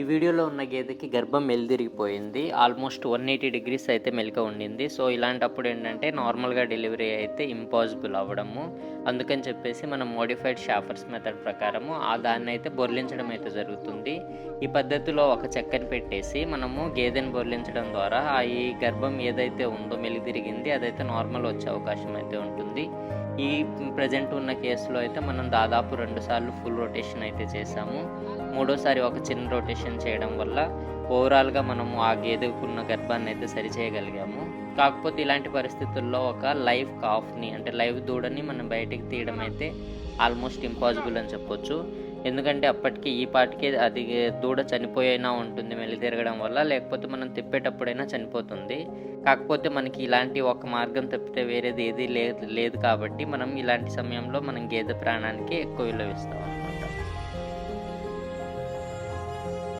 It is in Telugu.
ఈ వీడియోలో ఉన్న గేదెకి గర్భం మెలిదిరిగిపోయింది. ఆల్మోస్ట్ వన్ ఎయిటీ డిగ్రీస్ అయితే మెలిక ఉండింది. సో ఇలాంటప్పుడు ఏంటంటే నార్మల్గా డెలివరీ అయితే ఇంపాసిబుల్ అవ్వడము. అందుకని చెప్పేసి మనం మోడిఫైడ్ షాఫర్స్ మెథడ్ ప్రకారము ఆ దాన్ని అయితే బొర్లించడం అయితే జరుగుతుంది. ఈ పద్ధతిలో ఒక చెక్కని పెట్టేసి మనము గేదెని బొర్లించడం ద్వారా ఆ ఈ గర్భం ఏదైతే ఉందో మెలిదిరిగింది అదైతే నార్మల్ వచ్చే అవకాశం అయితే ఉంటుంది. ఈ ప్రజెంట్ ఉన్న కేసులో అయితే మనం దాదాపు రెండు సార్లు ఫుల్ రొటేషన్ అయితే చేసాము. మూడోసారి ఒక చిన్న రొటేషన్ చేయడం వల్ల ఓవరాల్గా మనము ఆ గేదెకున్న గర్భాన్ని అయితే సరి చేయగలిగాము. కాకపోతే ఇలాంటి పరిస్థితుల్లో ఒక లైవ్ కాఫ్ని అంటే లైవ్ దూడని మనం బయటికి తీయడం అయితే ఆల్మోస్ట్ ఇంపాసిబుల్ అని చెప్పొచ్చు. ఎందుకంటే అప్పటికి ఈ పాటికి అది దూడ చనిపోయినా ఉంటుంది మెల్లి తిరగడం వల్ల లేకపోతే మనం తిప్పేటప్పుడైనా చనిపోతుంది. కాకపోతే మనకి ఇలాంటి ఒక మార్గం తప్పితే వేరేది ఏది లేదు లేదు కాబట్టి మనం ఇలాంటి సమయంలో మనం గేదె ప్రాణానికి ఎక్కువ విలువ ఇస్తాం.